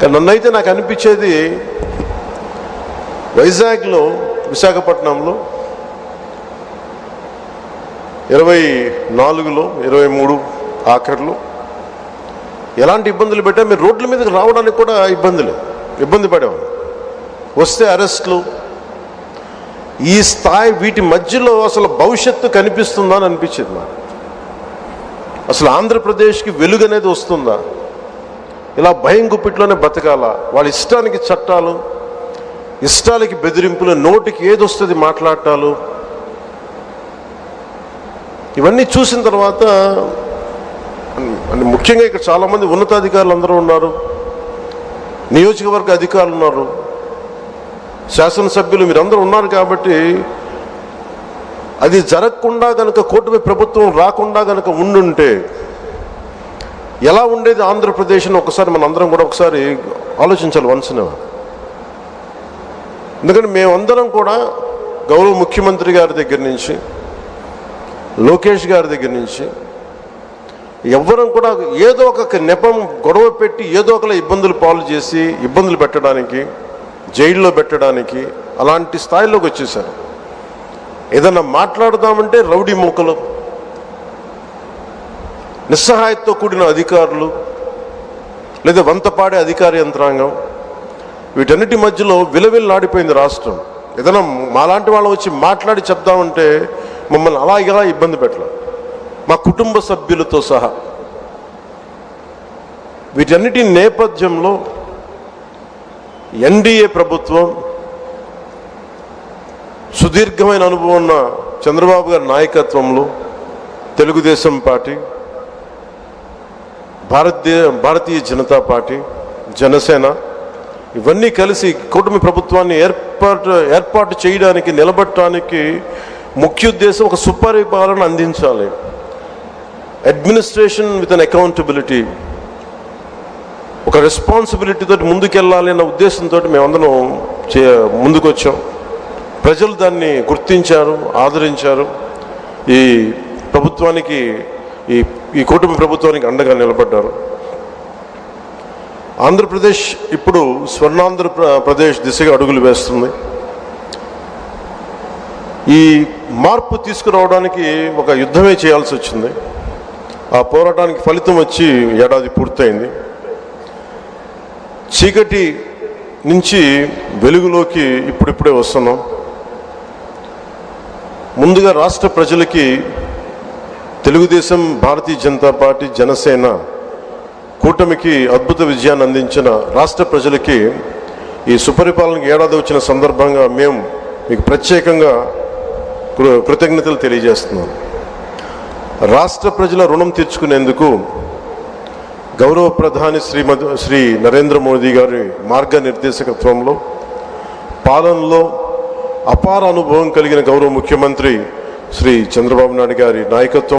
కానీ నన్నైతే నాకు అనిపించేది వైజాగ్లో విశాఖపట్నంలో ఇరవై నాలుగులో ఇరవై మూడు ఆఖరిలో ఎలాంటి ఇబ్బందులు పెట్టా మీరు రోడ్ల మీదకి రావడానికి కూడా ఇబ్బందులు ఇబ్బంది పడేవాళ్ళు. వస్తే అరెస్ట్లు. ఈ స్థాయి వీటి మధ్యలో అసలు భవిష్యత్తు కనిపిస్తుందా అని అనిపించింది నాకు. అసలు ఆంధ్రప్రదేశ్కి వెలుగు అనేది వస్తుందా? ఇలా భయం గుప్పిట్లోనే బ్రతకాల. వాళ్ళ ఇష్టానికి చట్టాలు ఇష్టాలకి బెదిరింపులు నోటికి ఏది వస్తుంది మాట్లాడటాలు. ఇవన్నీ చూసిన తర్వాత ముఖ్యంగా ఇక్కడ చాలామంది ఉన్నతాధికారులు అందరూ ఉన్నారు. నియోజకవర్గ అధికారులు ఉన్నారు. శాసనసభ్యులు మీరందరూ ఉన్నారు కాబట్టి అది జరగకుండా కనుక కూటమి ప్రభుత్వం రాకుండా కనుక ఉండుంటే ఎలా ఉండేది ఆంధ్రప్రదేశ్ని ఒకసారి మనందరం కూడా ఒకసారి ఆలోచించాలి వన్సిన ఎందుకంటే మేమందరం కూడా గౌరవ ముఖ్యమంత్రి గారి దగ్గర నుంచి లోకేష్ గారి దగ్గర నుంచి ఎవ్వరం కూడా ఏదో ఒక నెపం గొడవ పెట్టి ఏదో ఒకలా ఇబ్బందులు పాలు చేసి ఇబ్బందులు పెట్టడానికి జైల్లో పెట్టడానికి అలాంటి స్థాయిలోకి వచ్చేసారు. ఏదన్నా మాట్లాడదామంటే రౌడీ మూకలు. నిస్సహాయతతో కూడిన అధికారులు లేదా వంతపాడే అధికార యంత్రాంగం వీటన్నిటి మధ్యలో విలవిల్లాడిపోయింది రాష్ట్రం. ఏదైనా మాలాంటి వాళ్ళు వచ్చి మాట్లాడి చెప్దామంటే మమ్మల్ని అలాగేలా ఇబ్బంది పెట్టలేదు మా కుటుంబ సభ్యులతో సహా. వీటన్నిటి నేపథ్యంలో ఎన్డీఏ ప్రభుత్వం సుదీర్ఘమైన అనుభవం ఉన్న చంద్రబాబు గారి నాయకత్వంలో తెలుగుదేశం పార్టీ భారతీయ భారతీయ జనతా పార్టీ జనసేన ఇవన్నీ కలిసి కూటమి ప్రభుత్వాన్ని ఏర్పాటు ఏర్పాటు చేయడానికి నిలబట్టడానికి ముఖ్య ఉద్దేశం ఒక సుపరిపాలన అందించాలి. అడ్మినిస్ట్రేషన్ విత్ అన్ అకౌంటబిలిటీ ఒక రెస్పాన్సిబిలిటీ తోటి ముందుకెళ్ళాలి అన్న ఉద్దేశంతో మేమందరం చే ముందుకొచ్చాం. ప్రజలు దాన్ని గుర్తించారు ఆదరించారు. ఈ ప్రభుత్వానికి ఈ ఈ కూటమి ప్రభుత్వానికి అండగా నిలబడ్డారు. ఆంధ్రప్రదేశ్ ఇప్పుడు స్వర్ణాంధ్ర ప్రదేశ్ దిశగా అడుగులు వేస్తుంది. ఈ మార్పు తీసుకురావడానికి ఒక యుద్ధమే చేయాల్సి వచ్చింది. ఆ పోరాటానికి ఫలితం వచ్చి ఏడాది పూర్తయింది. చీకటి నుంచి వెలుగులోకి ఇప్పుడిప్పుడే వస్తున్నాం. ముందుగా రాష్ట్ర ప్రజలకి తెలుగుదేశం భారతీయ జనతా పార్టీ జనసేన కూటమికి అద్భుత విజయాన్ని అందించిన రాష్ట్ర ప్రజలకి ఈ సుపరిపాలనకి ఏడాది వచ్చిన సందర్భంగా మేము మీకు ప్రత్యేకంగా కృతజ్ఞతలు తెలియజేస్తున్నాం. రాష్ట్ర ప్రజల రుణం తీర్చుకునేందుకు గౌరవ ప్రధాని శ్రీమతి శ్రీ నరేంద్ర మోదీ గారి మార్గనిర్దేశకత్వంలో పాలనలో అపార అనుభవం కలిగిన గౌరవ ముఖ్యమంత్రి శ్రీ చంద్రబాబు నాయుడు గారి నాయకత్వం